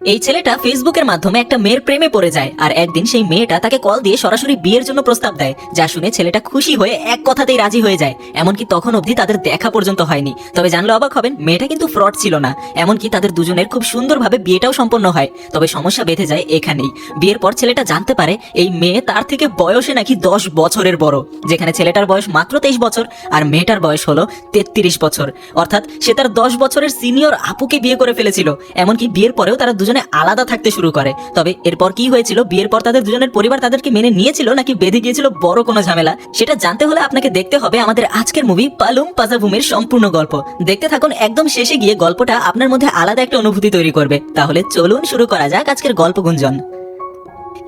এই ছেলেটা ফেসবুকের মাধ্যমে একটা মেয়ের প্রেমে পড়ে যায়, আর একদিন সেই মেয়েটা তাকে কল দিয়ে সরাসরি বিয়ের জন্য প্রস্তাব দেয়, যা শুনে ছেলেটা খুশি হয়ে এক কথাতেই রাজি হয়ে যায়, এমনকি তখন অবধি তাদের দেখা পর্যন্ত হয়নি। তবে জানলে অবাক হবেন, মেয়েটা কিন্তু ফ্রড ছিল না, এমনকি তাদের দুজনের খুব সুন্দরভাবে বিয়েটাও সম্পন্ন হয়, তবে সমস্যা বেঁধে যায় এখানেই। বিয়ের পর ছেলেটা জানতে পারে, এই মেয়ে তার থেকে বয়সে নাকি দশ বছরের বড়, যেখানে ছেলেটার বয়স মাত্র তেইশ বছর, আর মেয়েটার বয়স হলো তেত্রিশ বছর। অর্থাৎ সে তার দশ বছরের সিনিয়র আপুকে বিয়ে করে ফেলেছিল, এমনকি বিয়ের পরেও তারা দুজনে আলাদা থাকতে শুরু করে। তবে এরপর কি হয়েছিল? বিয়ের পর তাদের দুজনের পরিবার তাদেরকে মেনে নিয়েছিল নাকি বেঁধে গিয়েছিল বড় কোনো ঝামেলা? সেটা জানতে হলে আপনাকে দেখতে হবে আমাদের আজকের মুভি পালুম পাজাভূমির সম্পূর্ণ গল্প। দেখতে থাকুন, একদম শেষে গিয়ে গল্পটা আপনার মধ্যে আলাদা একটা অনুভূতি তৈরি করবে। তাহলে চলুন শুরু করা যাক আজকের গল্প গুঞ্জন।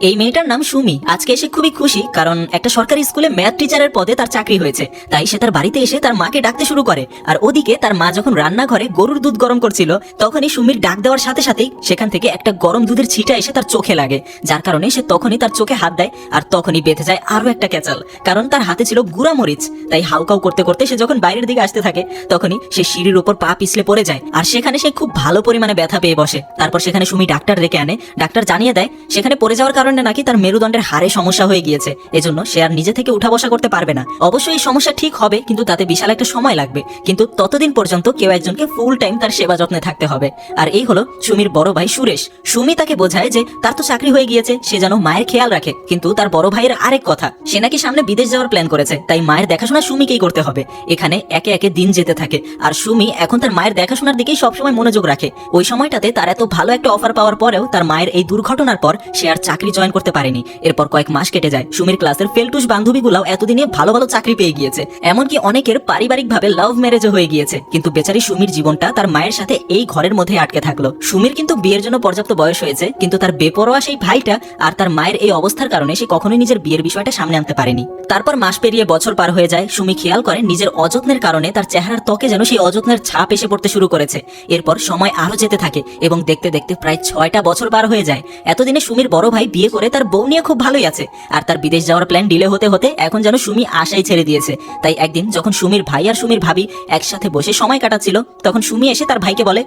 এই মেয়েটার নাম সুমি। আজকে এসে খুবই খুশি, কারণ একটা সরকারি স্কুলে ম্যাথ টিচারের পদে তার চাকরি হয়েছে। তাই সে তার বাড়িতে এসে তার মাকে ডাকতে শুরু করে। আর ওদিকে তার মা যখন রান্নাঘরে গরুর দুধ গরম করছিল, তখনই সুমির ডাক দেওয়ার সাথে সাথেই সেখান থেকে একটা গরম দুধের ছিটা এসে তার চোখে লাগে। যার কারণে সে তখনই তার চোখে হাত দেয়, আর তখনই বেঁধে যায় আরও একটা ক্যাচাল। কারণ তার হাতে ছিল গুড়া মরিচ। তাই হাউকাউ করতে করতে সে যখন বাইরের দিকে আসতে থাকে, তখনই সে সিঁড়ির উপর পা পিছলে পড়ে যায়। আর সেখানে সে খুব ভালো পরিমাণে ব্যথা পেয়ে বসে। তারপর সেখানে সুমি ডাক্তার ডেকে আনে। ডাক্তার জানিয়ে দেয়, সেখানে পড়ে যাওয়ার কারণে নাকি তার মেরুদণ্ডের হাড়ে সমস্যা হয়ে গিয়েছে। এজন্য সে আর নিজে থেকে উঠা বসা করতে পারবে না। অবশ্যই এই সমস্যা ঠিক হবে, কিন্তু তাতে বিশাল একটা সময় লাগবে। কিন্তু ততদিন পর্যন্ত কেউ একজনকে ফুল টাইম তার সেবা যত্নে থাকতে হবে। আর এই হলো সুমির বড় ভাই সুরেশ। সুমি তাকে বোঝায় যে তার তো চাকরি হয়ে গিয়েছে, সে যেন মায়ের খেয়াল রাখে। কিন্তু তার বড় ভাইয়ের আরেক কথা, সে নাকি সামনে বিদেশ যাওয়ার প্ল্যান করেছে, তাই মায়ের দেখাশোনা সুমিকেই করতে হবে। এখানে একে একে দিন যেতে থাকে। আর সুমি এখন তার মায়ের দেখাশোনার দিকেই সবসময় মনোযোগ রাখে। ওই সময়টাতে তার এত ভালো একটা অফার পাওয়ার পরেও তার মায়ের এই দুর্ঘটনার পর সে আর চাকরি জয়েন করতে পারেনি। এরপর কয়েক মাস কেটে যায়। সুমির ক্লাসের ফেলটুস বান্ধবীগুলাও এতদিনে ভালো ভালো চাকরি পেয়ে গিয়েছে। এমনকি অনেকের পারিবারিকভাবে লাভ ম্যারেজও হয়ে গিয়েছে। কিন্তু বেচারি সুমির জীবনটা তার মায়ের সাথে এই ঘরের মধ্যে আটকে থাকল। সুমির কিন্তু বিয়ের জন্য পর্যাপ্ত বয়স হয়েছে, কিন্তু তার বেপরোয়া সেই ভাইটা আর তার মায়ের এই অবস্থার কারণে সে কখনোই নিজের বিয়ের বিষয়টা সামনে আনতে পারেনি। তারপর মাস পেরিয়ে বছর পার হয়ে যায়। সুমি খেয়াল করে নিজের অযত্নের কারণে তার চেহারার ত্বকে যেন সেই অযত্নের ছাপ এসে পড়তে শুরু করেছে। এরপর সময় আরও যেতে থাকে এবং দেখতে দেখতে প্রায় ছয়টা বছর পার হয়ে যায়। এতদিনে সুমির বড় ভাই বিয়ে করে তার বউ নিয়ে খুব ভালোই আছে। আর তার বিদেশ যাওয়ার প্ল্যান ডিলে হতে হতে এখন যেন সুমি আশাই ছেড়ে দিয়েছে। তাই একদিন যখন সুমির ভাই আর সুমির ভাবি একসাথে বসে সময় কাটাচ্ছিল, তখন সুমি এসে তার ভাইকে বলে,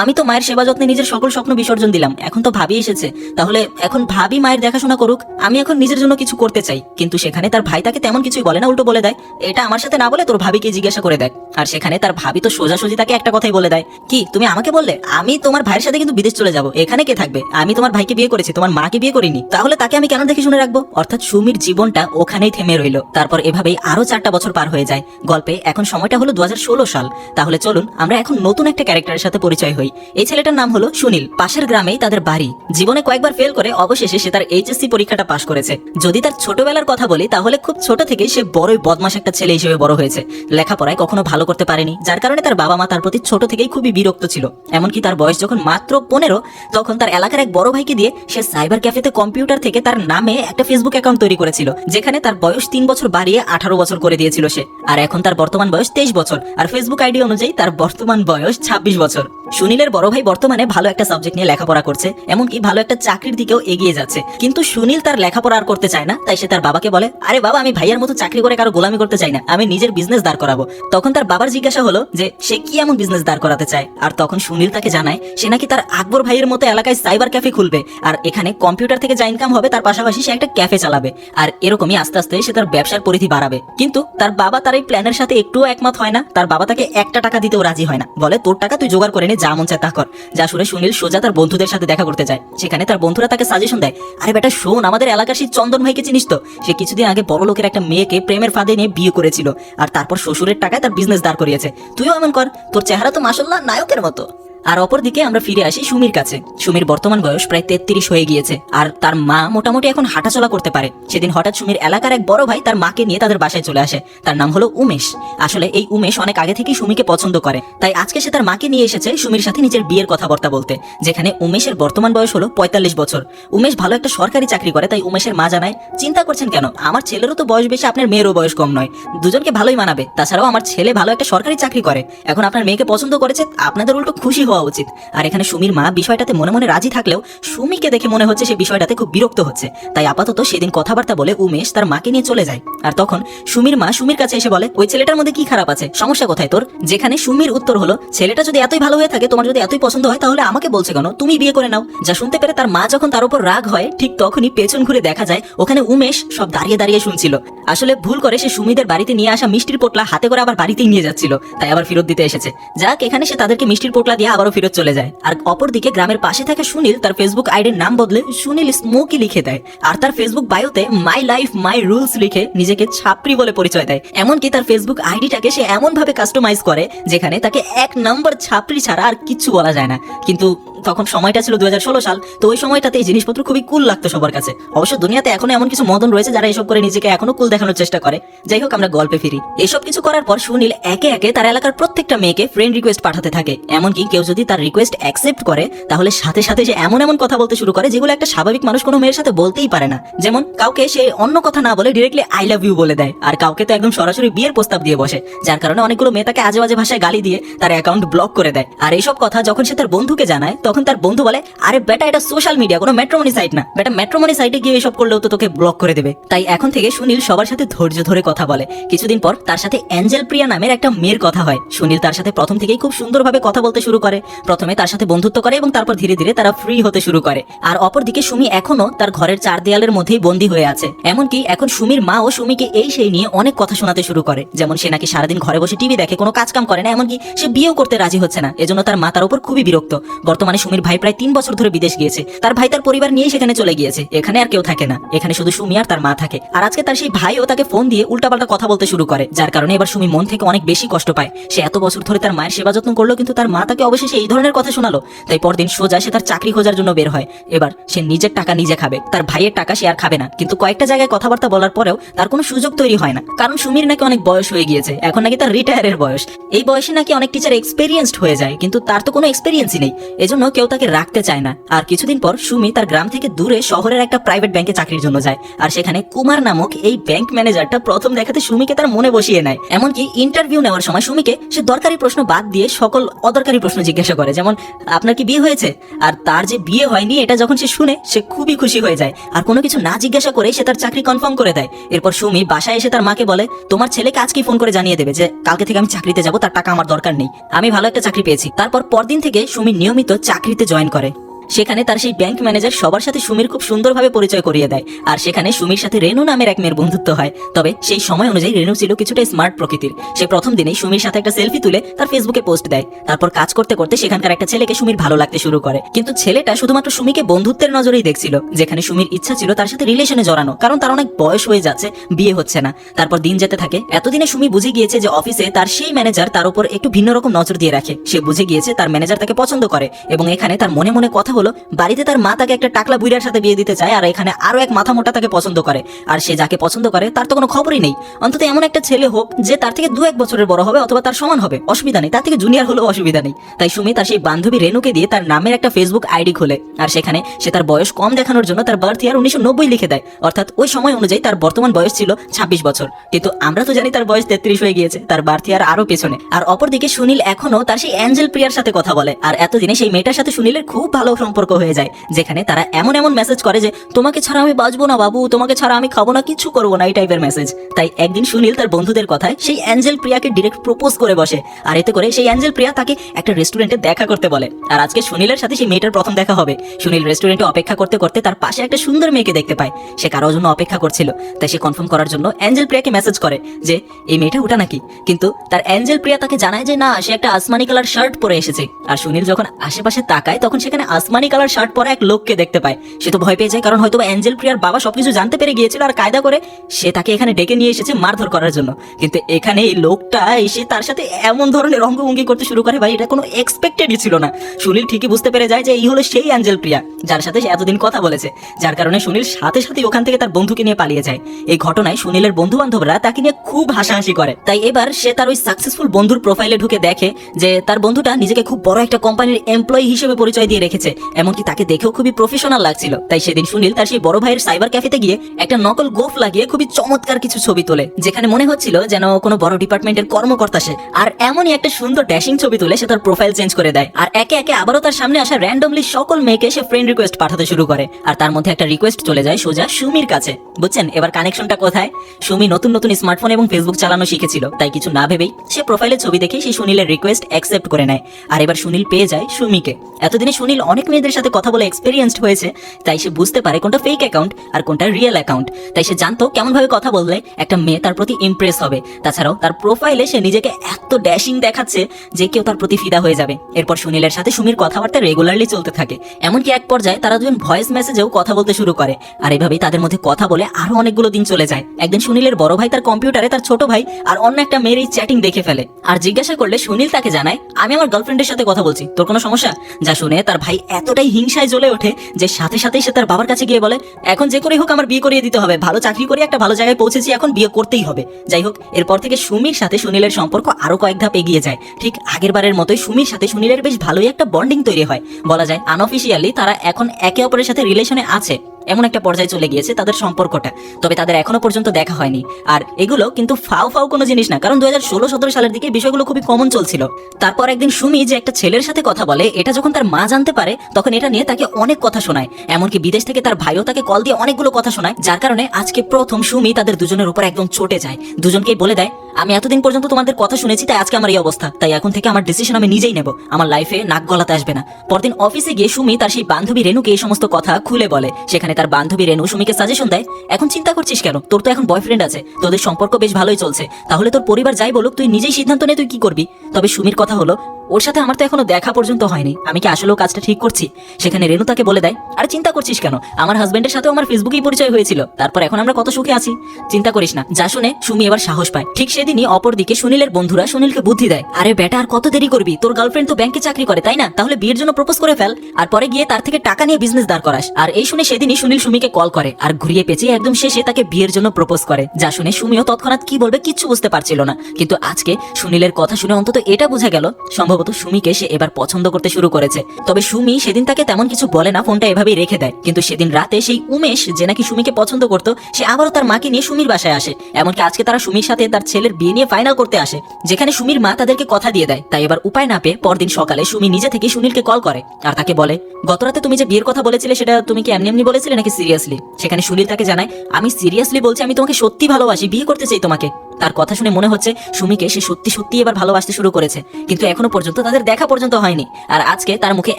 আমি তো মায়ের সেবা যত্নে নিজের সকল স্বপ্ন বিসর্জন দিলাম। এখন তো ভাবি এসেছে। তাহলে এখন ভাবি মায়ের দেখাশোনা করুক। আমি এখন নিজের জন্য কিছু করতে চাই। কিন্তু সেখানে তার ভাই তাকে তেমন কিছুই বলে না, উল্টো বলে দেয়, এটা আমার সাথে না বলে তোর ভাবিকে জিজ্ঞাসা করে দেয় আর সেখানে তার ভাবি তো সোজাসুজি তাকে একটা কথাই বলে দেয়, কি, তুমি আমাকে বললে? আমি তোমার ভাইয়ের সাথে কিন্তু বিদেশ চলে যাব। এখানে কে থাকবে? আমি তোমার ভাইকে বিয়ে করেছি, তোমার মাকে বিয়ে করিনি। তাহলে তাকে আমি কেন দেখে শুনে রাখব? অর্থাৎ সুমির জীবনটা ওখানেই থেমে রইল। তারপর এভাবেই আরও চারটা বছর পার হয়ে যায়। গল্পে এখন সময়টা হলো দু সাল। তাহলে চলুন, আমরা এখন নতুন একটা ক্যারেক্টারের সাথে পরিচয় হই। এই ছেলেটার নাম হলো সুনীল। পাশের গ্রামেই তাদের বাড়ি। জীবনে কয়েকবার ফেল করে অবশেষে সে তার এইচএসসি পরীক্ষাটা পাশ করেছে। যদি তার ছোটবেলার কথা বলি, তাহলে খুব ছোট থেকে সে বড়ই বদমাস একটা ছেলে হিসেবে বড় হয়েছে। লেখাপড়ায় কখনো ভালো করতে পারেনি। যার কারণে তার বাবা মা তার প্রতি ছোট থেকেই খুবই বিরক্ত ছিল। এমনকি তার বয়স যখন মাত্র পনেরো, তখন তার এলাকার এক বড় ভাইকে দিয়ে সে সাইবার ক্যাফেতে কম্পিউটার থেকে তার নামে একটা ফেসবুক অ্যাকাউন্ট তৈরি করেছিল, যেখানে তার বয়স তিন বছর বাড়িয়ে আঠারো বছর করে দিয়েছিল সে। আর এখন তার বর্তমান বয়স তেইশ বছর, আর ফেসবুক আইডি অনুযায়ী তার বর্তমান বয়স ছাব্বিশ বছর। সুনীলের বড় ভাই বর্তমানে ভালো একটা সাবজেক্ট নিয়ে লেখাপড়া করছে, এমনকি ভালো একটা চাকরির দিকেও এগিয়ে যাচ্ছে। কিন্তু সুনীল তার লেখাপড়া আর করতে চায় না, তাই সে তার বাবাকে বলে, আরে বাবা, আমি ভাইয়ের মতো চাকরি করে কারও গোলামি করতে চাই না, আমি নিজের বিজনেস দাঁড় করাবো। তখন তার বাবার জিজ্ঞাসা হলো যে, সে কি এমন বিজনেস দাঁড় করাতে চায়? আর তখন সুনীল তাকে জানায়, সে নাকি তার আকবর ভাইয়ের মতো এলাকায় সাইবার ক্যাফে খুলবে, আর এখানে কম্পিউটার থেকে যা ইনকাম হবে, তার পাশাপাশি সে একটা ক্যাফে চালাবে। আর এরকমই আস্তে আস্তে সে তার ব্যবসার পরিধি বাড়াবে। কিন্তু তার বাবা তার এই প্ল্যানের সাথে একটুও একমত হয় না। তার বাবা তাকে একটা টাকা দিতেও রাজি হয় না। বলে, তোর টাকা তুই জোগাড় করে নে, যা মন চায় তা কর। যা শুনে সুনীল সোজা তার বন্ধুদের সাথে দেখা করতে যায়। সেখানে তার বন্ধুরা তাকে সাজেশন দেয়, আরে বেটা, শোন, আমাদের এলাকার সেই চন্দন ভাইকে চিনিস তো? সে কিছুদিন আগে বড় লোকের একটা মেয়েকে প্রেমের ফাঁদে নিয়ে বিয়ে করেছিল। আর তারপর শ্বশুরের টাকায় তার বিজনেস দাঁড় করিয়েছে। তুইও এমন কর, তোর চেহারা তো মাসাল্লাহ নায়কের মতো। আর অপরদিকে আমরা ফিরে আসি সুমির কাছে। সুমির বর্তমান বয়স প্রায় তেত্রিশ হয়ে গিয়েছে আর তার মা মোটামুটি এখন হাঁটাচলা করতে পারে। সেদিন হঠাৎ সুমির এলাকার এক বড় ভাই তার মাকে নিয়ে তাদের বাসায় চলে আসে। তার নাম হলো উমেশ। আসলে এই উমেশ অনেক আগে থেকেই সুমিকে পছন্দ করে। তাই আজকে সে তার মাকে নিয়ে এসেছে সুমির সাথে নিজের বিয়ের কথাবার্তা বলতে। যেখানে উমেশের বর্তমান বয়স হলো পঁয়তাল্লিশ বছর। উমেশ ভালো একটা সরকারি চাকরি করে, তাই উমেশের মা জানায়, চিন্তা করছেন কেন? আমার ছেলেরও তো বয়স বেশি, আপনার মেয়েরও বয়স কম নয়। দুজনকে ভালোই মানাবে। তাছাড়াও আমার ছেলে ভালো একটা সরকারি চাকরি করে। এখন আপনার মেয়েকে পছন্দ করেছে, আপনাদের উল্টো খুশি হওয়া উচিত। আর এখানে সুমির মা বিষয়টাতে মনে মনে রাজি থাকলেও সুমিকে দেখে মনে হচ্ছে সে বিষয়টাতে খুব বিরক্ত হচ্ছে। তাই আপাতত সেদিন কথাবার্তা বলে উমেশ তার মাকে নিয়ে চলে যায়। আর তখন সুমির মা সুমির কাছে এসে বলে, ওই ছেলেটার মধ্যে কি খারাপ আছে? সমস্যা কোথায় তোর? যেখানে সুমির উত্তর হলো, ছেলেটা যদি এতই ভালো হয়ে থাকে, তোমার যদি এতই পছন্দ হয়, তাহলে আমাকে বলছে কেন? তুমি বিয়ে করে নাও। যা শুনতে পেরে তার মা যখন তার উপর রাগ হয়, ঠিক তখনই পেছন ঘুরে দেখা যায়, ওখানে উমেশ সব দাঁড়িয়ে দাঁড়িয়ে শুনছিল। আসলে ভুল করে সে সুমিদের বাড়িতে নিয়ে আসা মিষ্টির পোটলা হাতে করে আবার বাড়িতেই নিয়ে যাচ্ছিল। তাই আবার ফেরত দিতে এসেছে। যাক, এখানে সে তাদেরকে মিষ্টির পোটলা দিয়ে আবারও ফেরত চলে যায়। আর অপরদিকে গ্রামের পাশে থাকা সুনীল তার ফেসবুক আইডির নাম বদলে সুনীল স্মোকি লিখে দেয়। আর তার ফেসবুক বায়োতে মাই লাইফ মাই রুলস লিখে নিজেকে ছাপড়ি বলে পরিচয় দেয়। এমনকি তার ফেসবুক আইডিটাকে সে এমন ভাবে কাস্টমাইজ করে, যেখানে তাকে এক নম্বর ছাপড়ি ছাড়া আর কিচ্ছু বলা যায় না। কিন্তু তখন সময়টা ছিল দু হাজার ষোলো সাল, তো ওই সময়টাতে এই জিনিসপত্র খুবই কুল লাগতো সবার কাছে। অবশ্য দুনিয়াতে এখনও এমন কিছু মদন রয়েছে যারা এসব করে নিজেকে এখনও কুল দেখানোর চেষ্টা করে। যাই হোক, আমরা গল্পে ফিরি। এসব কিছু করার পর সুনীল একে একে তার এলাকার প্রত্যেকটা মেয়েকে ফ্রেন্ড রিকোয়েস্ট পাঠাতে থাকে। এমনকি কেউ যদি তার রিকোয়েস্ট অ্যাকসেপ্ট করে, তাহলে সাথে সাথে সে এমন এমন কথা বলতে শুরু করে, যেগুলো একটা স্বাভাবিক মানুষ কোনো মেয়ের সাথে বলতেই পারে না। যেমন, কাউকে সে অন্য কথা না বলে ডিরেক্টলি আই লাভ ইউ বলে দেয়, আর কাউকে তো একদম সরাসরি বিয়ের প্রস্তাব দিয়ে বসে, যার কারণে অনেকগুলো মেয়ে তাকে আজে বাজে ভাষায় গালি দিয়ে তার অ্যাকাউন্ট ব্লক করে দেয়। আর এইসব কথা যখন সে তার বন্ধুকে জানায়, তখন তার বন্ধু বলে, আরে বেটা, এটা সোশ্যাল মিডিয়া কোনো ম্যাট্রোমনি সাইট না। বেটা ম্যাট্রোমনি সাইটে গিয়ে এসব করলেও তো তোকে ব্লক করে দেবে। তাই এখন থেকে সুনীল সবার সাথে ধৈর্য ধরে কথা বলে। কিছুদিন পর তার সাথে অ্যাঞ্জেল প্রিয়া নামের একটা মেয়ের কথা হয়। সুনীল তার সাথে প্রথম থেকেই খুব সুন্দরভাবে কথা বলতে শুরু করে। প্রথমে তার সাথে বন্ধুত্ব করে এবং তারপর ধীরে ধীরে তারা ফ্রি হতে শুরু করে। আর অপরদিকে সুমি এখনও তার ঘরের চার দেয়ালের মধ্যেই বন্দী হয়ে আছে। এমনকি এখন সুমির মা ও সুমিকে এই সেই নিয়ে অনেক কথা শোনাতে শুরু করে। যেমন সে নাকি সারাদিন ঘরে বসে টিভি দেখে, কোনো কাজ কাম করে না, এমনকি সে বিয়েও করতে রাজি হচ্ছে না। এজন্য তার মা তার উপর খুবই বিরক্ত। বর্তমানে সুমির ভাই প্রায় তিন বছর ধরে বিদেশ গিয়েছে। তার ভাই তার পরিবার নিয়ে সেখানে চলে গিয়েছে। এখানে আর কেউ থাকে না। এখানে শুধু সুমি আর তার মা থাকে। আর আজকে তার সেই ভাইও তাকে ফোন দিয়ে উল্টাপাল্টা কথা বলতে শুরু করে। যার কারণে এবার সুমি মন থেকে অনেক বেশি কষ্ট পায়। সে এত বছর ধরে তার মায়ের সেবা যত্ন করল, কিন্তু তার মা তাকে অবশেষে এই ধরনের কথা শোনালো। তাই পরদিন সোজা সে তার চাকরি খোঁজার জন্য বের হয়। এবার সে নিজের টাকা নিজে খাবে। তার ভাইয়ের টাকা সে আর খাবে না। কিন্তু কয়েকটা জায়গায় কথাবার্তা বলার পরেও তার কোনো সুযোগ তৈরি হয় না। কারণ সুমির নাকি অনেক বয়স হয়ে গিয়েছে। এখন নাকি তার রিটায়ারের বয়স। এই বয়সে নাকি অনেক টিচার এক্সপেরিয়েন্সড হয়ে যায়। কিন্তু তার তো কোনো এক্সপেরিয়েন্সই নেই। এজন্য কেউ তাকে রাখতে চায় না। আর কিছুদিন পর সুমি তার গ্রাম থেকে দূরে শহরের একটা প্রাইভেট ব্যাংকে চাকরির জন্য যায়। আর সেখানে কুমার নামক এই ব্যাংক ম্যানেজারটা প্রথম দেখাতে সুমিকে তার মনে বসিয়ে নেয়। এমনকি ইন্টারভিউ নেওয়ার সময় সুমিকে সে দরকারি প্রশ্ন বাদ দিয়ে সকল অদরকারি প্রশ্ন জিজ্ঞাসা করে, যেমন, আপনার কি বিয়ে হয়েছে? আর তার যে বিয়ে হয়নি, এটা যখন সে শুনে, সে খুবই খুশি হয়ে যায়। আর কোনো কিছু না জিজ্ঞাসা করে সে তার চাকরি কনফার্ম করে দেয়। এরপর সুমি বাসায় এসে তার মাকে বলে, তোমার ছেলেকে আজকেই ফোন করে জানিয়ে দেবে যে, কালকে থেকে আমি চাকরিতে যাব, তার টাকা আমার দরকার নেই। আমি ভালো একটা চাকরি পেয়েছি। তারপর পরদিন থেকে সুমি নিয়মিত চাকরিতে জয়েন করে। সেখানে তার সেই ব্যাংক ম্যানেজার সবার সাথে সুমির খুব সুন্দরভাবে পরিচয় করিয়ে দেয়। আর সেখানে সুমির সাথে রেনু নামের এক মেয়ের বন্ধুত্ব হয়। তবে সেই সময় অনুযায়ী রেনু ছিল কিছুটা স্মার্ট প্রকৃতির। সে প্রথম দিনেই সুমির সাথে একটা সেলফি তুলে তার ফেসবুকে পোস্ট দেয়। তারপর কাজ করতে করতে সেখানকার একটা ছেলেকে সুমির ভালো লাগতে শুরু করে। কিন্তু ছেলেটা শুধুমাত্র সুমিকে বন্ধুত্বের নজরেই দেখছিল। যেখানে সুমির ইচ্ছা ছিল তার সাথে রিলেশনে জড়ানো। কারণ তার অনেক বয়স হয়ে যাচ্ছে, বিয়ে হচ্ছে না। তারপর দিন যেতে থাকে। এতদিনে সুমি বুঝে গিয়েছে যে অফিসে তার সেই ম্যানেজার তার উপর একটু ভিন্ন রকম নজর দিয়ে রাখে। সে বুঝে গিয়েছে তার ম্যানেজার তাকে পছন্দ করে এবং এখানে তার মনে মনে কথা হলো, বাড়িতে তার মা তাকে একটা টাকলা বুইরার সাথে বিয়ে দিতে চায় আর এখানে আরও এক মাথা মোটা তাকে পছন্দ করে। আর সে যাকে পছন্দ করে, তার তো কোনো খবরই নেই। অন্তত এমন একটা ছেলে হোক যে তার থেকে দু এক বছরের বড় হবে অথবা তার সমান হবে। অসুবিধা নেই, তার থেকে জুনিয়র হলেও অসুবিধা নেই। তাই সুমি তার সেই বান্ধবী রেনুকে দিয়ে তার নামের একটা ফেসবুক আইডি খোলে। আর সেখানে সে তার বয়স কম দেখানোর জন্য তার বার্থ ইয়ার উনিশশো নব্বই লিখে দেয়। অর্থাৎ ওই সময় অনুযায়ী তার বর্তমান বয়স ছিল ছাব্বিশ বছর। কিন্তু আমরা তো জানি তার বয়স তেত্রিশ হয়ে গিয়েছে, তার বার্থ ইয়ার আরও পেছনে। আর অপরদিকে সুনীল এখনও তার সেই অ্যাঞ্জেল প্রিয়ার সাথে কথা বলে। আর এতদিনে সেই মেয়েটার সাথে সুনীলের খুব ভালো সম্পর্ক হয়ে যায়, যেখানে তারা এমন এমন মেসেজ করে যে, তোমাকে ছাড়া আমি বাঁচবো না বাবু, তোমাকে ছাড়া আমি খাব না, কিছু করব না, এই টাইপের মেসেজ তাই একদিন সুনীল তার বন্ধুদের কথায় সেই অ্যাঞ্জেল প্রিয়াকে ডিরেক্ট প্রপোজ করে বসে, আর এতে করে সেই অ্যাঞ্জেল প্রিয়া তাকে একটা রেস্টুরেন্টে দেখা করতে বলে। আর আজকে সুনীলের সাথে সেই মেয়েটার প্রথম দেখা হবে। সুনীল রেস্টুরেন্টে অপেক্ষা করতে করতে তার পাশে একটা সুন্দর মেয়েকে দেখতে পায়। সে কারোর জন্য অপেক্ষা করছিল। তাই সে কনফার্ম করার জন্য অ্যাঞ্জেল প্রিয়াকে মেসেজ করে যে, এই মেয়েটা ওটা নাকি? কিন্তু তার অ্যাঞ্জেল প্রিয়া তাকে জানায় যে, না, সে একটা আসমানি কালার শার্ট পরে এসেছে। আর সুনীল যখন আশেপাশে তাকায়, তখন সেখানে আসমানি কালার শার্ট পরা এক লোককে দেখতে পায়। সে তো ভয় পেয়ে যায়, কারণ হয়তো অ্যাঞ্জেল প্রিয়ার বাবা সবকিছু জানতে পেরে গিয়েছিল আর কায়দা করে সে তাকে এখানে ডেকে নিয়ে এসেছে মারধর করার জন্য। কিন্তু এখানে এই লোকটা এসে তার সাথে এমন ধরনের অঙ্গভঙ্গি করতে শুরু করে ভাই, এটা কোনো এক্সপেক্টেডই ছিল না। সুনীল ঠিকই বুঝতে পেরে যায় যে এই হলো সেই অ্যাঞ্জেল প্রিয়া যার সাথে সে এতদিন কথা বলেছে। যার কারণে সুনীল সাথে সাথে ওখান থেকে তার বন্ধুকে নিয়ে পালিয়ে যায়। এই ঘটনায় সুনীলের বন্ধু বান্ধবরা তাকে নিয়ে খুব হাসাহাসি করে। তাই এবার সে তার ওই সাকসেসফুল বন্ধুর প্রোফাইলে ঢুকে দেখে যে তার বন্ধুটা নিজেকে খুব বড় একটা কোম্পানির এমপ্লয়ি হিসেবে পরিচয় দিয়ে রেখেছে। এমনকি তাকে দেখেও খুবই প্রফেশনাল লাগছিল। তাই সেদিন সুনীল তার সেই বড় ভাইয়ের সাইবার ক্যাফেতে গিয়ে একটা নকল গোফ লাগিয়ে খুবই চমৎকার কিছু ছবি তোলে, যেখানে মনে হচ্ছিল যেন কোনো বড় ডিপার্টমেন্টের কর্মকর্তা সে। আর এমনই একটা সুন্দর ড্যাশিং ছবি তুলে সে তার প্রোফাইল চেঞ্জ করে দেয়। আর একে একে আবারও তার সামনে আসা র্যান্ডমলি সকল মেয়েকে সে ফ্রেন্ড রিকোয়েস্ট পাঠাতে শুরু করে। আর তার মধ্যে একটা রিকোয়েস্ট চলে যায় সোজা সুমির কাছে। বুঝছেন, এবার কানেকশনটা কোথায়? সুমি নতুন নতুন স্মার্টফোন এবং ফেসবুক চালানো শিখেছিল, তাই কিছু না ভেবেই সে প্রোফাইলে ছবি দেখে সেই সুনীলের রিকোয়েস্ট অ্যাকসেপ্ট করে নেয়। আর এবার সুনীল পেয়ে যায় সুমিকে। এতদিনে সুনীল অনেক মেয়েদের সাথে কথা বলে এক্সপেরিয়েন্সড হয়েছে। তাই সে বুঝতে পারে কোনটা ফেক অ্যাকাউন্ট আর কোনটা রিয়েল অ্যাকাউন্ট তাই সে জানতো কেমন ভাবে কথা বললে একটা মেয়ে তার প্রতি ইমপ্রেস হবে। তাছাড়াও তার প্রোফাইলে সে নিজেকে এত ড্যাশিং দেখাচ্ছে যে কেউ তার প্রতি ফিদা হয়ে যাবে। এরপর সুনীলের সাথে সুমির কথাবার্তা রেগুলারলি চলতে থাকে। এমনকি এক পর্যায়ে তারা দুজন ভয়েস মেসেজেও কথা বলতে শুরু করে। আর এভাবেই তাদের মধ্যে কথা বলে আরও অনেকগুলো দিন চলে যায়। একদিন সুনীলের বড় ভাই তার কম্পিউটারে তার ছোট ভাই আর অন্য একটা মেয়ের এই চ্যাটিং দেখে ফেলে। আর জিজ্ঞাসা করলে সুনীল তাকে জানায়, আমি আমার গার্লফ্রেন্ডের সাথে কথা বলছি, তোর কোনো সমস্যা? যা শুনে তার ভাই এতটাই হিংসায় জ্বলে ওঠে যে সাথে সাথেই সে তার বাবার কাছে গিয়ে বলে, এখন যে করেই হোক আমার বিয়ে করিয়ে দিতে হবে। ভালো চাকরি করে একটা ভালো জায়গায় পৌঁছেছি, এখন বিয়ে করতেই হবে। যাই হোক, এরপর থেকে সুমির সাথে সুনীলের সম্পর্ক আরও কয়েক ধাপ এগিয়ে যায়। ঠিক আগের বারের মতোই সুমির সাথে সুনীলের বেশ ভালোই একটা বন্ডিং তৈরি হয়। বলা যায় আনঅফিসিয়ালি তারা এখন একে অপরের সাথে রিলেশনে আছে। এমন একটা পর্যায়ে চলে গিয়েছে তাদের সম্পর্কটা। তবে তাদের এখনও পর্যন্ত দেখা হয়নি। আর এগুলো কিন্তু ফাও ফাও কোনো জিনিস না, কারণ দু হাজার ষোলো সতেরো সালের দিকে বিষয়গুলো খুবই কমন চলছিল। তারপর একদিন সুমি যে একটা ছেলের সাথে কথা বলে, এটা যখন তার মা জানতে পারে, তখন এটা নিয়ে তাকে অনেক কথা শোনায়। এমনকি বিদেশ থেকে তার ভাইও তাকে কল দিয়ে অনেকগুলো কথা শোনায়, যার কারণে আজকে প্রথম সুমি তাদের দুজনের উপর একদম চটে যায়। দুজনকেই বলে দেয়, আমি এতদিন পর্যন্ত তোমাদের কথা শুনেছি, তাই আজকে আমার এই অবস্থা। তাই এখন থেকে আমার ডিসিশন আমি নিজেই নেব। আমার লাইফে নাক গলাতে আসবে না। পরদিন অফিসে গিয়ে সুমি তার সেই বান্ধবী রেনুকে এই সমস্ত কথা খুলে বলে, সেখানে তার বান্ধবী রেনু সুমিকে সাজেশন দেয়, এখন চিন্তা করছিস কেন? তোর তো এখন বয়ফ্রেন্ড আছে, তোদের সম্পর্ক বেশ ভালোই চলছে। তাহলে তোর পরিবার যাই বলুক, তুই নিজেই সিদ্ধান্ত নে তুই কি করবি। তবে সুমির কথা হলো, ওর সাথে আমার তো এখনও দেখা পর্যন্ত হয়নি। আমি কি আসলেও কাজটা ঠিক করছি? সেখানে রেনু তাকে বলে দেয়, আর চিন্তা করছিস কেন? আমার হাজবেন্ডের সাথেও আমার ফেসবুকেই পরিচয় হয়েছিল। তারপর এখন আমরা কত সুখে আছি। চিন্তা করিস না, যা শুনে সুমি এবার সাহস পায়। ঠিক সেদিনই অপরদিকে সুনীলের বন্ধুরা সুনীলকে বুদ্ধি দেয়, আরে বেটা, আর কত দেরি করবি? তোর গার্লফ্রেন্ড তো ব্যাংকে চাকরি করে, তাই না? তাহলে বিয়ের জন্য প্রপোজ করে ফেল, আর পরে গিয়ে তার থেকে টাকা নিয়ে বিজনেস দাঁড় করাস। আর এই শুনে সেদিনই সুনীল সুমিকে কল করে আর ঘুরিয়ে পেঁচিয়ে একদম শেষে তাকে বিয়ের জন্য প্রপোজ করে। যা শুনে সুমিও তৎক্ষণাৎ কি বলবে কিচ্ছু বুঝতে পারছিল না। কিন্তু আজকে সুনীলের কথা শুনে অন্তত এটা বোঝা গেল, সম্ভবত সুমিকে সে এবার পছন্দ করতে শুরু করেছে। তবে সুমি সেদিন তাকে তেমন কিছু বলে না, ফোনটা এভাবেই রেখে দেয়। কিন্তু সেদিন রাতে সেই উমেশ যে নাকি সুমিকে পছন্দ করতো, সে আবারও তার মাকে নিয়ে সুমির বাসায় আসে। এমনকি আজকে তারা সুমির সাথে তার ছেলের বিয়ে নিয়ে ফাইনাল করতে আসে, যেখানে সুমির মা তাদেরকে কথা দিয়ে দেয়। তাই এবার উপায় না পেয়ে পরদিন সকালে সুমি নিজে থেকে সুনীলকে কল করে আর তাকে বলে গতরাতে তুমি যে বিয়ের কথা বলেছিলে, সেটা তুমি কি এমনি এমনি বলেছিলে? নাকি সিরিয়াসলি সেখানে সুনীল তাকে জানায়, আমি সিরিয়াসলি বলছি, আমি তোমাকে সত্যি ভালোবাসি, বিয়ে করতে চাই তোমাকে। তার কথা শুনে মনে হচ্ছে সুমিকে সে সত্যি সত্যি এবার ভালোবাসতে শুরু করেছে। কিন্তু এখনও পর্যন্ত তাদের দেখা পর্যন্ত হয়নি। আর আজকে তার মুখে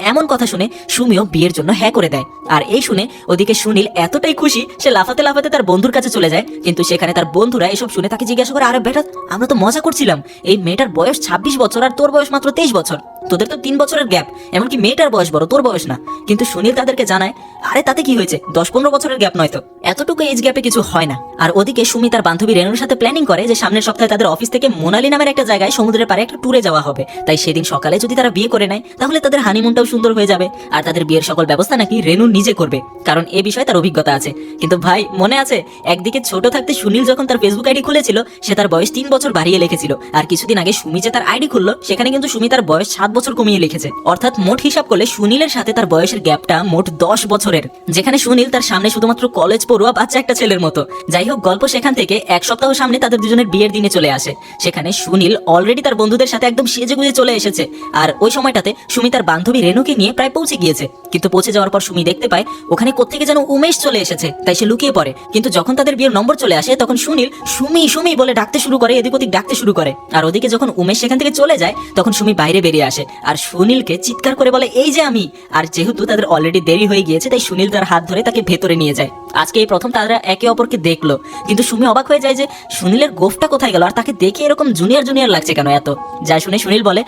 এমন কথা শুনে সুমিও বিয়ের জন্য হ্যাঁ করে দেয়। আর এই শুনে ওদিকে সুনীল এতটাই খুশি, সে লাফাতে লাফাতে তার বন্ধুর কাছে চলে যায়। কিন্তু সেখানে তার বন্ধুরা এসব শুনে তাকে জিজ্ঞাসা করে, আরে বেটা, আমরা তো মজা করছিলাম। এই মেয়েটার বয়স ছাব্বিশ বছর আর তোর বয়স মাত্র তেইশ বছর। তোদের তো তিন বছরের গ্যাপ। এমনকি মেয়েটার বয়স বড়, তোর বয়স না। কিন্তু সুনীল তাদেরকে জানায়, আরে, তাতে কি হয়েছে? দশ পনেরো বছরের গ্যাপ নয় তো। এতটুকু এজ গ্যাপে কিছু হয় না। আর ওদিকে সুমি তার বান্ধবী রেনুর সাথে প্ল্যানিং করে যে সামনের সপ্তাহে তাদের অফিস থেকে মোনালি নামের একটা জায়গায় সমুদ্রের পারে একটা ট্যুরে যাওয়া হবে। তাই সেদিন সকালে যদি তারা বিয়ে করে নেয়, তাহলে তাদের হানিমুনটাও সুন্দর হয়ে যাবে। আর তাদের বিয়ের সকল ব্যবস্থা নাকি রেনু নিজে করবে, কারণ এ বিষয়ে তার অভিজ্ঞতা আছে। কিন্তু ভাই, মনে আছে? একদিকে ছোট থাকতে সুনীল যখন তার ফেসবুক আইডি খুলেছিল, সে তার বয়স তিন বছর বাড়িয়ে লিখেছিল। আর কিছুদিন আগে সুমি যে তার আইডি খুললো, সেখানে কিন্তু সুমি তার বয়স সাত বছর কমিয়ে লিখেছে। অর্থাৎ মোট হিসাব করলে সুনীলের সাথে তার বয়সের গ্যাপটা মোট দশ বছরের। যেখানে সুনীল তার সামনে শুধুমাত্র কলেজ পড়ুয়া বাচ্চা একটা ছেলের মতো। যাই হোক, গল্প সেখান থেকে এক সপ্তাহ সামনে তাদের দুজনের বিয়ের দিনে চলে আসে। সেখানে সুনীল অলরেডি তার বন্ধুদের সাথে একদম সেজে গুজে চলে এসেছে। আর ওই সময়টাতে সুমি তার বান্ধবী রেনুকে নিয়ে প্রায় পৌঁছে গিয়েছে। কিন্তু পৌঁছে যাওয়ার পর সুমি দেখতে পায়, ওখানে কোত্থেকে যেন উমেশ চলে এসেছে। তাই সে লুকিয়ে পড়ে। কিন্তু যখন তাদের বিয়ের নম্বর চলে আসে, তখন সুনীল সুমি সুমি বলে ডাকতে শুরু করে, এদিক ওদিক ডাকতে শুরু করে। আর ওদিকে যখন উমেশ সেখান থেকে চলে যায়, তখন সুমি বাইরে বেরিয়ে আসে। আর সুনীলকে চিৎকার করে বলে, এই যে আমি! আর যেহেতু তাদের অলরেডি দেরি হয়ে গিয়েছে, তাই সুনীল তার হাত ধরে তাকে ভেতরে নিয়ে যায়। আজকে এই প্রথম তারা একে অপরকে দেখল। কিন্তু সুমি অবাক হয়ে যায় যে, সুনীলের গোফটা কোথায় গেল? আর তাকে দেখে এরকম জুনিয়র জুনিয়র লাগছে কেন এত? যা শুনে সুনীল বলে,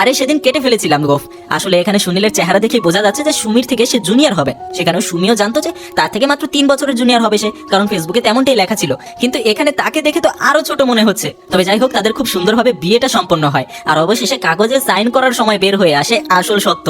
আরে সেদিন কেটে ফেলেছিলাম গোফ। আসলে এখানে সুনীলের চেহারা দেখে বোঝা যাচ্ছে যে সুমির থেকে সে জুনিয়র হবে। সেখানে সুমিও জানতো যে তার থেকে মাত্র তিন বছরের জুনিয়র হবে সে, কারণ ফেসবুকে তেমনটাই লেখা ছিল। কিন্তু এখানে তাকে দেখে তো আরও ছোট মনে হচ্ছে। তবে যাই হোক, তাদের খুব সুন্দরভাবে বিয়েটা সম্পন্ন হয়। আর অবশেষে কাগজে সাইন করার সময় বের হয়ে আসে আসল সত্য।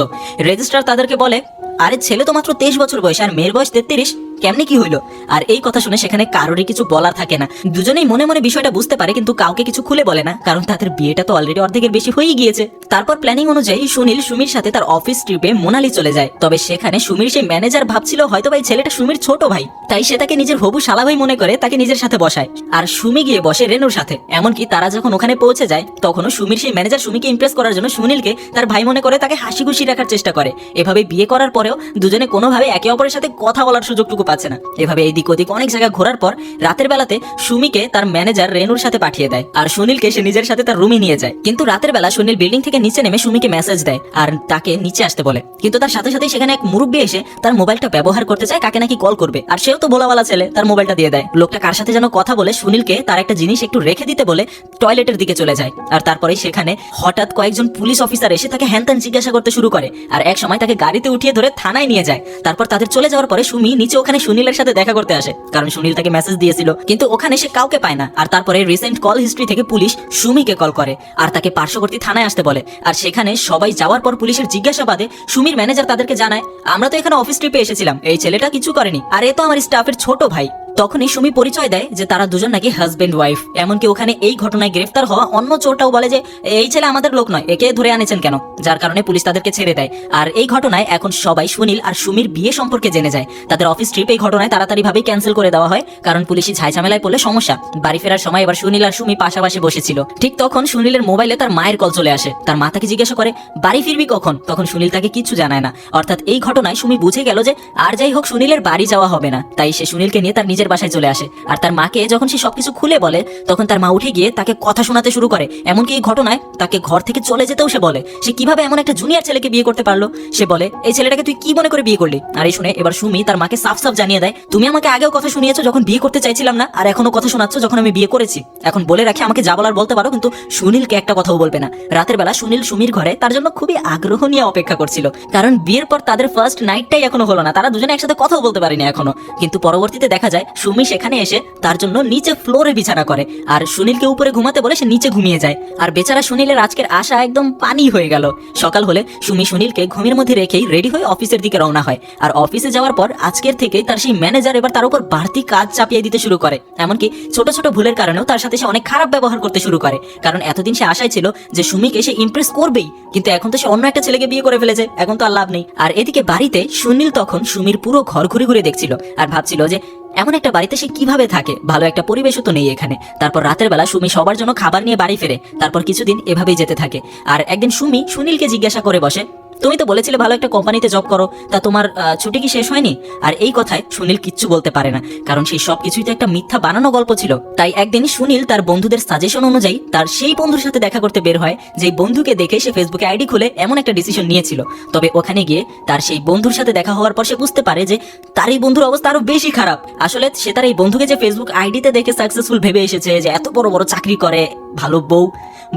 রেজিস্ট্রার তাদেরকে বলে, আরে ছেলে তো মাত্র তেইশ বছর বয়স, আর মেয়ের বয়স তেত্রিশ। কেমনে কি হইল? আর এই কথা শুনে সেখানে কারোরই কিছু বলার থাকে না। দুজনেই মনে মনে বিষয়টা বুঝতে পারে, কিন্তু কাউকে কিছু খুলে বলে না, কারণ তাদের বিয়েটা তো অলরেডি অর্ধেকের বেশি হয়েই গিয়েছে। তারপর প্ল্যানিং অনুযায়ী সুনীল সুমির সাথে তার অফিস ট্রিপে মোনালি চলে যায়। তবে সেখানে সুমির সেই ম্যানেজার ভাবছিল হয়তো ভাই ছেলেটা সুমির ছোট ভাই, তাই সে তাকে নিজের হবু শালা ভাই মনে করে তাকে নিজের সাথে বসায়। আর সুমি গিয়ে বসে রেনুর সাথে, এমনকি তারা যখন ওখানে পৌঁছে যায়, তখনও সুমির সেই ম্যানেজার সুমিকে ইমপ্রেস করার জন্য সুনীলকে তার ভাই মনে করে তাকে হাসি খুশি রাখার চেষ্টা করে। এভাবে বিয়ে করার পরেও দুজনে কোনোভাবে একে অপরের সাথে কথা বলার সুযোগটুকু পাচ্ছে না। এভাবে এদিক ওদিক অনেক জায়গা ঘোরার পর রাতের বেলাতে সুমিকে তার ম্যানেজার রেনুর সাথে পাঠিয়ে দেয় আর সুনীলকে সে নিজের সাথে তার রুমে নিয়ে যায়। কিন্তু রাতের বেলা সুনীল বিল্ডিং থেকে নিচে নেমে সুমিকে মেসেজ দেয় আর তাকে নিচে আসতে বলে। কিন্তু তার সাথে সাথে সেখানে এক মুরব্বী এসে তার মোবাইলটা ব্যবহার করতে চায়, কাকে নাকি কল করবে। আর সেও তো ভোলাওয়ালা ছেলে, তার মোবাইলটা দিয়ে দেয়। লোকটা কার সাথে যেন কথা বলে সুনীলকে তার একটা জিনিস একটু রেখে দিতে বলে টয়লেটের দিকে চলে যায়। আর তারপরে সেখানে হঠাৎ কয়েকজন পুলিশ অফিসার এসে তাকে হ্যানত্যান জিজ্ঞাসা করতে শুরু করে। আর এক সময় তাকে গাড়িতে উঠিয়ে ধরে থানায় নিয়ে যায়। তারপর তাদের চলে যাওয়ার পরে সুমি নিচে ওখানে সুনীলের সাথে দেখা করতে আসে, কারণ সুনীল তাকে মেসেজ দিয়েছিল। কিন্তু ওখানে সে কাউকে পায় না। আর তারপরে রিসেন্ট কল হিস্ট্রি থেকে পুলিশ সুমিকে কল করে আর তাকে পার্শ্ববর্তী থানায় আসতে বলে। আর সেখানে সবাই যাওয়ার পর পুলিশের জিজ্ঞাসাবাদে সুমির ম্যানেজার তাদেরকে জানায়, আমরা তো এখানে অফিস ট্রিপে এসেছিলাম। এই ছেলেটা কিছু করেনি। আর এ তো আমার স্টাফের ছোট ভাই। তখনই সুমি পরিচয় দেয় যে তারা দুজন নাকি হাজবেন্ড ওয়াইফ এমনকি ওখানে এই ঘটনায় গ্রেফতার হওয়া অন্য চোরটাও বলে যে, এই ছেলে আমাদের লোক নয়, একে ধরে আনেছেন কেন? যার কারণে পুলিশ তাদেরকে ছেড়ে দেয়। আর এই ঘটনায় এখন সবাই সুনীল আর সুমির বিয়ে সম্পর্কে জেনে যায়। তাদের অফিস ট্রিপ এই ঘটনায় তাড়াতাড়ি ভাবেই ক্যান্সেল করে দেওয়া হয়, কারণ পুলিশি ঝামেলায় পড়লে সমস্যা। বাড়ি ফেরার সময় এবার সুনীল আর সুমি পাশাপাশি বসেছিল। ঠিক তখন সুনীলের মোবাইলে তার মায়ের কল চলে আসে। তার মা তাকে জিজ্ঞাসা করে, বাড়ি ফিরবি কখন? তখন সুনীল তাকে কিছু জানায় না। অর্থাৎ এই ঘটনায় সুমি বুঝে গেল যে, আর যাই হোক, সুনীলের বাড়ি যাওয়া হবে না। তাই সে সুনীলকে নিয়ে তার নিজের বাসায় চলে আসে। আর তার মাকে যখন সে সবকিছু খুলে বলে, তখন তার মা উঠে গিয়ে তাকে কথা শোনাতে শুরু করে। এমনকি এই ঘটনায় তাকে ঘর থেকে চলে যেতেও সে বলে। সে কীভাবে এমন একটা জুনিয়র ছেলেকে বিয়ে করতে পারল? সে বলে, এই ছেলেটাকে তুই কি মনে করে বিয়ে করলি? আর এই শুনে এবার সুমি তার মাকে সাফ সাফ জানিয়ে দেয়, তুমি আমাকে আগেও কথা শুনিয়েছো যখন বিয়ে করতে চাইছিলাম না, আর এখনও কথা শোনাচ্ছ যখন আমি বিয়ে করেছি। এখন বলে রাখি, আমাকে যা বলার বলতে পারো, কিন্তু সুনীলকে একটা কথাও বলবে না। রাতের বেলা সুনীল সুমির ঘরে তার জন্য খুবই আগ্রহ নিয়ে অপেক্ষা করছিল। কারণ বিয়ের পর তাদের ফার্স্ট নাইটটাই এখনও হলো না। তারা দুজনে একসাথে কথাও বলতে পারেনি এখনও। কিন্তু পরবর্তীতে দেখা যায় সুমি সেখানে এসে তার জন্য নিচে ফ্লোরে বিছানা করে। আর সুনীলকে উপরে ঘুমাতে বলে সে নিচে ঘুমিয়ে যায়। আর বেচারা সুনীলের আজকের আশা একদম পানি হয়ে গেল। সকাল হলে সুমি সুনীলকে ঘুমের মধ্যে রেখেই রেডি হয়ে অফিসের দিকে রওনা হয়। আর অফিসে যাওয়ার পর আজকের থেকে তার সেই ম্যানেজার এবার তার উপর বাড়তি কাজ চাপিয়ে দিতে শুরু করে। এমনকি ছোট ছোট ভুলের কারণেও তার সাথে সে অনেক খারাপ ব্যবহার করতে শুরু করে। কারণ এতদিন সে আশায় ছিল যে সুমিকে সে ইমপ্রেস করবেই। কিন্তু এখন তো সে অন্য একটা ছেলেকে বিয়ে করে ফেলেছে। এখন তো আর লাভ নেই। আর এদিকে বাড়িতে সুনীল তখন সুমির পুরো ঘর ঘুরে ঘুরে দেখছিল। আর ভাবছিল যে এমন একটা বাড়িতে সে কীভাবে থাকে? ভালো একটা পরিবেশও তো নেই এখানে। তারপর রাতের বেলা সুমি সবার জন্য খাবার নিয়ে বাড়ি ফেরে। তারপর কিছুদিন এভাবেই যেতে থাকে। আর একদিন সুমি সুনীলকে জিজ্ঞাসা করে বসে তুমি তো বলেছিলে ভালো একটা কোম্পানিতে জব করো। তা তোমার ছুটি কি শেষ হয়নি? আর এই কথায় সুনীল কিচ্ছু বলতে পারে না, কারণ সেই সব কিছুই তো একটা মিথ্যা বানানো গল্প ছিল। তাই একদিন সুনীল তার বন্ধুদের সাজেশন অনুযায়ী তার সেই বন্ধুর সাথে দেখা করতে বের হয় যে বন্ধুকে দেখে সে ফেসবুকে আইডি খুলে এমন একটা ডিসিশন নিয়েছিল। তবে ওখানে গিয়ে তার সেই বন্ধুর সাথে দেখা হওয়ার পর সে বুঝতে পারে যে তার এই বন্ধুর অবস্থা আরও বেশি খারাপ। আসলে সে তার এই বন্ধুকে যে ফেসবুক আইডিতে দেখে সাকসেসফুল ভেবে এসেছে যে এত বড় বড় চাকরি করে, ভালো বউ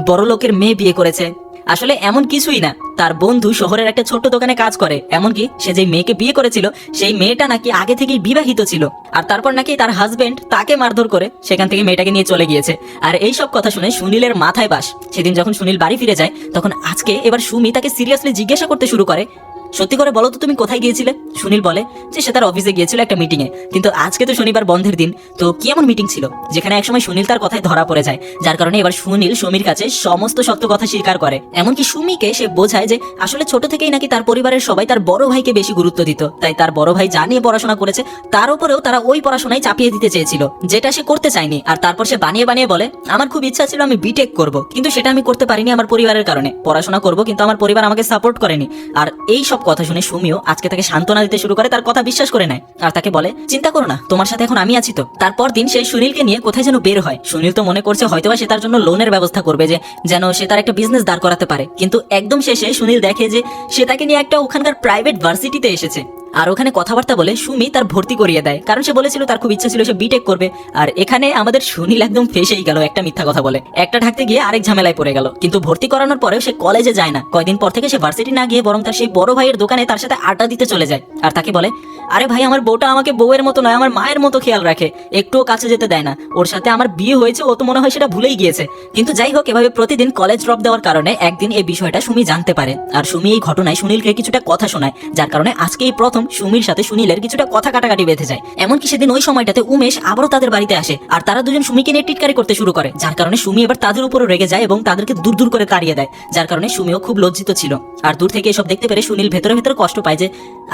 বড় লোকের মেয়ে বিয়ে করেছে আসলে এমন কিছুই না। তার বন্ধু শহরের একটা ছোট্ট দোকানে কাজ করে। এমনকি সে যে মেয়েকে বিয়ে করেছিল, সেই মেয়েটা নাকি আগে থেকেই বিবাহিত ছিল। আর তারপর নাকি তার হাজবেন্ড তাকে মারধর করে সেখান থেকে মেয়েটাকে নিয়ে চলে গিয়েছে। আর এই সব কথা শুনে সুনীলের মাথায় বাস। সেদিন যখন সুনীল বাড়ি ফিরে যায়, তখন আজকে এবার সুমি তাকে সিরিয়াসলি জিজ্ঞাসা করতে শুরু করে সত্যি করে বলো তো তুমি কোথায় গিয়েছিলে? সুনীল বলে, যে সে তার অফিসে গিয়েছিল একটা মিটিং এ। কিন্তু আজকে তো শনিবার বন্ধের দিন, তো কি এমন মিটিং ছিল? যেখানে একসময় সুনীল তার কথায় ধরা পড়ে যায়। যার কারণে এবার সুনীল সুমির কাছে সমস্ত সত্য কথা স্বীকার করে। এমনকি সুমিকে সে বোঝায় যে আসলে ছোট থেকেই নাকি তার পরিবারের সবাই তার বড় ভাইকে বেশি গুরুত্ব দিত। তাই তার বড় ভাই যা নিয়ে পড়াশোনা করেছে, তার উপরেও তারা ওই পড়াশোনায় চাপিয়ে দিতে চেয়েছিল। যেটা সে করতে চায়নি। আর তারপর সে বানিয়ে বানিয়ে বলে, আমার খুব ইচ্ছা ছিল আমি বিটেক করব, কিন্তু সেটা আমি করতে পারিনি আমার পরিবারের কারণে। পড়াশোনা করব, কিন্তু আমার পরিবার আমাকে সাপোর্ট করেনি। আর এই সব কথা শুনে সুমিও আজকে তাকে সান্ত্বনা দিতে শুরু করে, তার কথা বিশ্বাস করে নেয়। আর তাকে বলে, চিন্তা করো না, তোমার সাথে এখন আমি আছি তো। তারপর দিন সেই সুনীলকে নিয়ে কোথায় যেন বের হয়। সুনীল তো মনে করছে হয়তো সে তার জন্য লোনের ব্যবস্থা করবে যে, যেন সে তার একটা বিজনেস দাঁড় করাতে পারে। কিন্তু একদম শেষে সুনীল দেখে যে, সে তাকে নিয়ে একটা ওখানকার প্রাইভেট ভার্সিটিতে এসেছে। আর ওখানে কথাবার্তা বলে সুমি তার ভর্তি করিয়ে দেয়। কারণ সে বলেছিল তার খুব ইচ্ছা ছিল সে বিটেক করবে। আর এখানে আমাদের সুনীল একদম ফেসেই গেল একটা মিথ্যা কথা বলে। একটা ঢাকতে গিয়ে আরেক ঝামেলায় পড়ে গেল। কিন্তু ভর্তি করানোর পরেও সে কলেজে যায় না। কয়দিন পর থেকে সে ভার্সিটি না গিয়ে বরং তার সেই বড় ভাইয়ের দোকানে তার সাথে আড্ডা দিতে চলে যায়। আর তাকে বলে, আরে ভাই, আমার বউটা আমাকে বউয়ের মতো নয়, আমার মায়ের মতো খেয়াল রাখে। একটুও কাছে যেতে দেয় না। ওর সাথে আমার বিয়ে হয়েছে, ও তো মনে হয় সেটা ভুলেই গিয়েছে। কিন্তু যাই হোক, এভাবে প্রতিদিন কলেজ ড্রপ দেওয়ার কারণে একদিন এই বিষয়টা সুমি জানতে পারে। আর সুমি এই ঘটনায় সুনীলকে কিছুটা কথা শোনায়, যার কারণে আজকে এই প্রথম প্রথম সুমির সাথে সুনীলের কিছুটা কথা কাটাকাটি বেঁধে যায়। এমনকি সেদিন ওই সময়টাতে উমেশ আবারও তাদের বাড়িতে আসে, আর তারা দুজন সুমিকে নিয়ে টিটকারি করতে শুরু করে, যার কারণে সুমি এবার তাদের উপরও রেগে যায় এবং তাদেরকে দূর দূর করে তাড়িয়ে দেয়, যার কারণে সুমিও খুব লজ্জিত ছিল। আর দূর থেকে এসব দেখতে পেরে সুনীল ভেতরে ভেতরে কষ্ট পায় যে,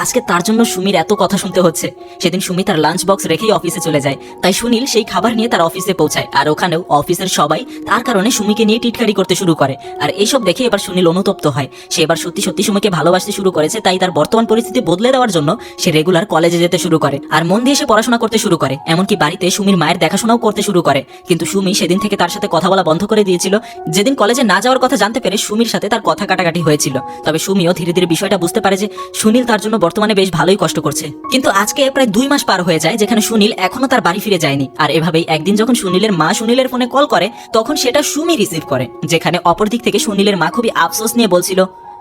আজকে তার জন্য সুমির এত কথা শুনতে হচ্ছে। সেদিন সুমি তার লাঞ্চ বক্স রেখেই অফিসে চলে যায়, তাই সুনীল সেই খাবার নিয়ে তার অফিসে পৌঁছায়, আর ওখানেও অফিসের সবাই তার কারণে সুমিকে নিয়ে টিটকারি করতে শুরু করে। আর এইসব দেখে এবার সুনীল অনুতপ্ত হয়। সে এবার সত্যি সত্যি সুমিকে ভালোবাসতে শুরু করেছে, তাই তার বর্তমান পরিস্থিতি বদলে দেওয়ার জন্য সে রেগুলার কলেজে যেতে শুরু করে আর মন দিয়ে সে পড়াশোনা করতে শুরু করে। এমনকি বাড়িতে সুমির মায়ের দেখাশোনাও করতে শুরু করে। কিন্তু সুমি সেদিন থেকে তার সাথে কথা বলা বন্ধ করে দিয়েছিল। যেদিন কলেজে না যাওয়ার কথা জানতে পেরে সুমির সাথে তার কথা কাটাকাটি হয়েছিল। তবে সুমিও ধীরে ধীরে বিষয়টা বুঝতে পারে যে সুনীল তার জন্য বর্তমানে বেশ ভালোই কষ্ট করছে। কিন্তু আজকে প্রায় দুই মাস পার হয়ে যায় যেখানে সুনীল এখনও তার বাড়ি ফিরে যায়নি। আর এভাবেই একদিন যখন সুনীলের মা সুনীলের ফোনে কল করে, তখন সেটা সুমি রিসিভ করে। যেখানে অপর দিক থেকে সুনীলের মা খুবই আফসোস নিয়ে বলছিল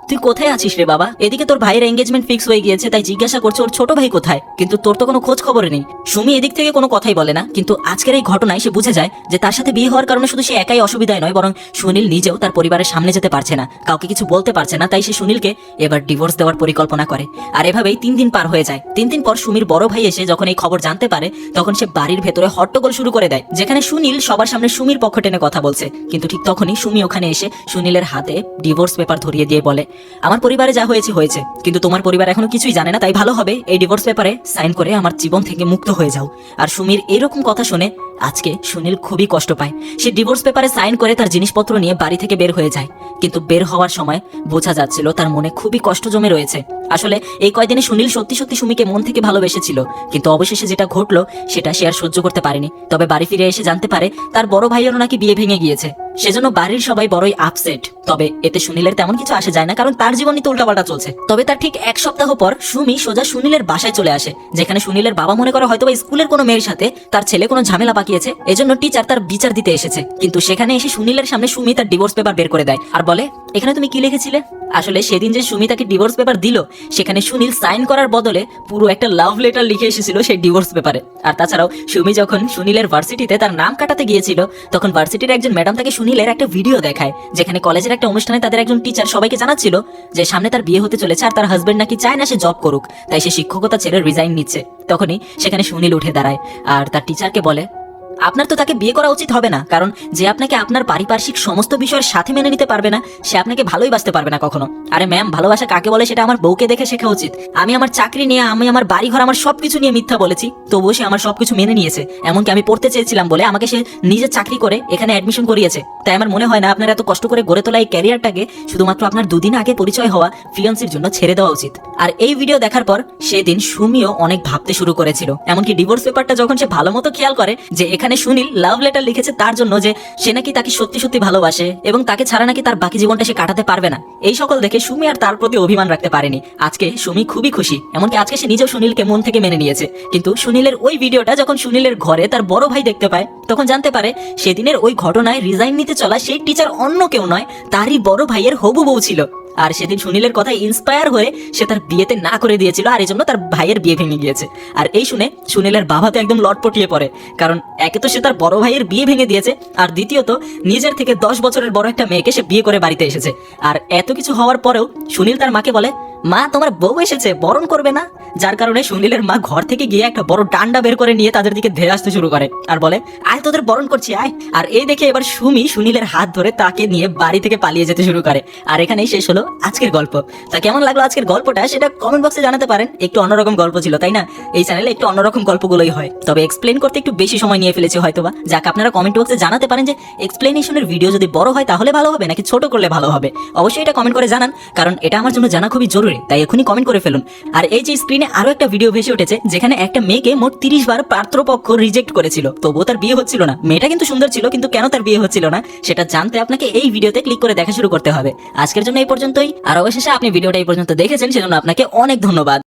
তুই কোথায় আছিস রে বাবা? এদিকে তোর ভাইয়ের এঙ্গেজমেন্ট ফিক্স হয়ে গিয়েছে, তাই জিজ্ঞাসা করছে ওর ছোট ভাই কোথায়? কিন্তু তোর তো কোনো খোঁজ খবর নেই। সুমি এদিক থেকে কোনো কথাই বলে না, কিন্তু আজকের এই ঘটনায় সে বুঝে যায় যে তার সাথে বিয়ে হওয়ার কারণে শুধু সে একাই অসুবিধায় নয়, বরং সুনীল নিজেও তার পরিবারের সামনে যেতে পারছে না। কাউকে কিছু বলতে পারছে না, তাই সে সুনীলকে এবার ডিভোর্স দেওয়ার পরিকল্পনা করে। আর এভাবেই তিন দিন পার হয়ে যায়। তিন দিন পর সুমির বড় ভাই এসে যখন এই খবর জানতে পারে, তখন সে বাড়ির ভেতরে হট্টগোল শুরু করে দেয়, যেখানে সুনীল সবার সামনে সুমির পক্ষ টেনে কথা বলছে। কিন্তু ঠিক তখনই সুমি ওখানে এসে সুনীলের হাতে ডিভোর্স পেপার ধরিয়ে দিয়ে বলে আমার পরিবারে যা হয়েছে হয়েছে। কিন্তু তোমার পরিবার এখনও কিছুই জানে না, তাই ভালো হবে এই ডিভোর্স পেপারে সাইন করে আমার জীবন থেকে মুক্ত হয়ে যাও। আর সুমির এরকম কথা শুনে আজকে সুনীল খুবই কষ্ট পায়। সে ডিভোর্স পেপারে সাইন করে তার জিনিসপত্র নিয়ে বাড়ি থেকে বের হয়ে যায়। কিন্তু বের হওয়ার সময় বোঝা যাচ্ছিল তার মনে খুবই কষ্ট জমে রয়েছে। আসলে এই কয়দিনে সুনীল সত্যি সত্যি সুমিকে মন থেকে ভালোবেসেছিল। কিন্তু অবশেষে যেটা ঘটলো, সেটা সে আর সহ্য করতে পারেনি। তবে বাড়ি ফিরে এসে জানতে পারে, তার বড় ভাইয়েরও নাকি বিয়ে ভেঙে গিয়েছে। সেজন্য বাড়ির সবাই বড়ই আপসেট তবে এতে সুনীলের তেমন কিছু আসে যায় না, কারণ তার জীবনই তো উল্টাপাল্টা চলছে। তবে তার ঠিক এক সপ্তাহ পর সুমি সোজা সুনীলের বাসায় চলে আসে, যেখানে সুনীলের বাবা মনে করে হয়তো স্কুলের কোনো মেয়ের সাথে তার ছেলে কোনো ঝামেলা পাকিয়েছে এজন্য টিচার তার বিচার দিতে এসেছে। কিন্তু সেখানে এসে সুনীলের সামনে সুমি তার ডিভোর্স পেপার বের করে দেয়। আর বলে, এখানে তুমি কি লিখেছিলে? আসলে সেদিন যে সুমি তাকে ডিভোর্স পেপার দিল, সেখানে সুনীল সাইন করার বদলে পুরো একটা লাভ লেটার লিখে এসেছিল সেই ডিভোর্স পেপারে আর তাছাড়াও, সুমি যখন সুনীলের ভার্সিটিতে তার নাম কাটাতে গিয়েছিল, তখন ভার্সিটির একজন ম্যাডাম তাকে সুনীলের একটা ভিডিও দেখায়, যেখানে কলেজের একটা অনুষ্ঠানে তাদের একজন টিচার সবাইকে জানাচ্ছিল যে, সামনে তার বিয়ে হতে চলেছে আর তার হাজবেন্ড নাকি চায় না সে জব করুক, তাই সে শিক্ষকতা ছেড়ে রিজাইন নিচ্ছে। তখনই সেখানে সুনীল উঠে দাঁড়ায়, আর তার টিচারকে বলে আপনার তো তাকে বিয়ে করা উচিত হবে না, কারণ যে আপনাকে আপনার পারিপার্শ্বিক সমস্ত বিষয়ের সাথে মেনে নিতে পারবে না, সে আপনাকে ভালোই বাসতে পারবে না কখনো। আরে ম্যাম ভালোবাসা কাকে বলে সেটা আমার বউকে দেখে শেখা উচিত। আমি আমার চাকরি নিয়ে, আমি আমার বাড়ি ঘর আমার সবকিছু নিয়ে মিথ্যা বলেছি, তবুও সে আমার সবকিছু মেনে নিয়েছে। এমনকি আমি পড়তে চেয়েছিলাম বলে আমাকে সে নিজে চাকরি করে এখানে অ্যাডমিশন করিয়েছে। তাই আমার মনে হয় না আপনার এত কষ্ট করে গড়ে তোলা এই ক্যারিয়ারটাকে শুধুমাত্র আপনার দুদিন আগে পরিচয় হওয়া ফিয়ন্সির জন্য ছেড়ে দেওয়া উচিত। আর এই ভিডিও দেখার পর সেদিন সুমিও অনেক ভাবতে শুরু করেছিল। এমনকি ডিভোর্স পেপারটা যখন সে ভালো মতো খেয়াল করে যে এখানে সুনীল লাভ লেটার লিখেছে তার জন্য যে সে নাকি তাকে সত্যি সত্যি ভালোবাসে এবং তাকে ছাড়া নাকি তার বাকি জীবনটা সে কাটাতে পারবে না। এই সকল দেখে সুমি আর তার প্রতি অভিমান রাখতে পারেনি। আজকে সুমি খুবই খুশি, এমনকি আজকে সে নিজেও সুনীলকে মন থেকে মেনে নিয়েছে। কিন্তু সুনীলের ওই ভিডিওটা যখন সুনীলের ঘরে তার বড় ভাই দেখতে পায়, তখন জানতে পারে সেদিনের ওই ঘটনায় রিজাইন নিতে চলা সেই টিচার অন্য কেউ নয়, তারই বড় ভাইয়ের হবু বউ ছিল। আর সেদিন সুনীলের কথা ইন্সপায়ার হয়ে সে তার বিয়েতে না করে দিয়েছিল, আর এই জন্য তার ভাইয়ের বিয়ে ভেঙে গিয়েছে। আর এই শুনে সুনীলের বাবা তো একদম লটপটিয়ে পড়ে, কারণ একে তো সে তার বড় ভাইয়ের বিয়ে ভেঙে দিয়েছে, আর দ্বিতীয়ত নিজের থেকে দশ বছরের বড় একটা মেয়েকে সে বিয়ে করে বাড়িতে এসেছে। আর এত কিছু হওয়ার পরেও সুনীল তার মাকে বলে মা, তোমার বউ এসেছে, বরণ করবে না? যার কারণে সুনীলের মা ঘর থেকে গিয়ে একটা বড় ডান্ডা বের করে নিয়ে তাদের দিকে ধেয়ে আসতে শুরু করে। আর বলে, আয়, তোদের বরণ করছি, আয়। আর এই দেখে এবার সুমি সুনীলের হাত ধরে তাকে নিয়ে বাড়ি থেকে পালিয়ে যেতে শুরু করে। আর এখানেই শেষ হলো আজকের গল্প। তা কেমন লাগল আজকের গল্পটা সেটা কমেন্ট বক্সে জানাতে পারেন। একটু অন্যরকম গল্প ছিল, তাই না? এই চ্যানেলে একটু অন্যরকম গল্পগুলোই হয়। তবে এক্সপ্লেন করতে একটু বেশি সময় নিয়ে ফেলেছি হয়তোবা যাক, আপনারা কমেন্ট বক্সে জানাতে পারেন যে এক্সপ্লেনেশনের ভিডিও যদি বড় হয় তাহলে ভালো হবে, নাকি ছোট করলে ভালো হবে? অবশ্যই এটা কমেন্ট করে জানান, কারণ এটা আমার জন্য জানা খুবই জরুরি। তাই এখনই কমেন্ট করে ফেলুন। আর এই যে স্ক্রিনে আরও একটা ভিডিও ভেসে উঠেছে, যেখানে একটা মেয়েকে মোট তিরিশ বার পাত্রপক্ষ রিজেক্ট করেছিল। তবুও তার বিয়ে হচ্ছিল না। মেয়েটা কিন্তু সুন্দর ছিল, কিন্তু কেন তার বিয়ে হচ্ছিল না, সেটা জানতে আপনাকে এই ভিডিওতে ক্লিক করে দেখা শুরু করতে হবে। আজকের জন্য এই পর্যন্তই। আর অবশেষে আপনি ভিডিওটা এই পর্যন্ত দেখেছেন, সেজন্য আপনাকে অনেক ধন্যবাদ।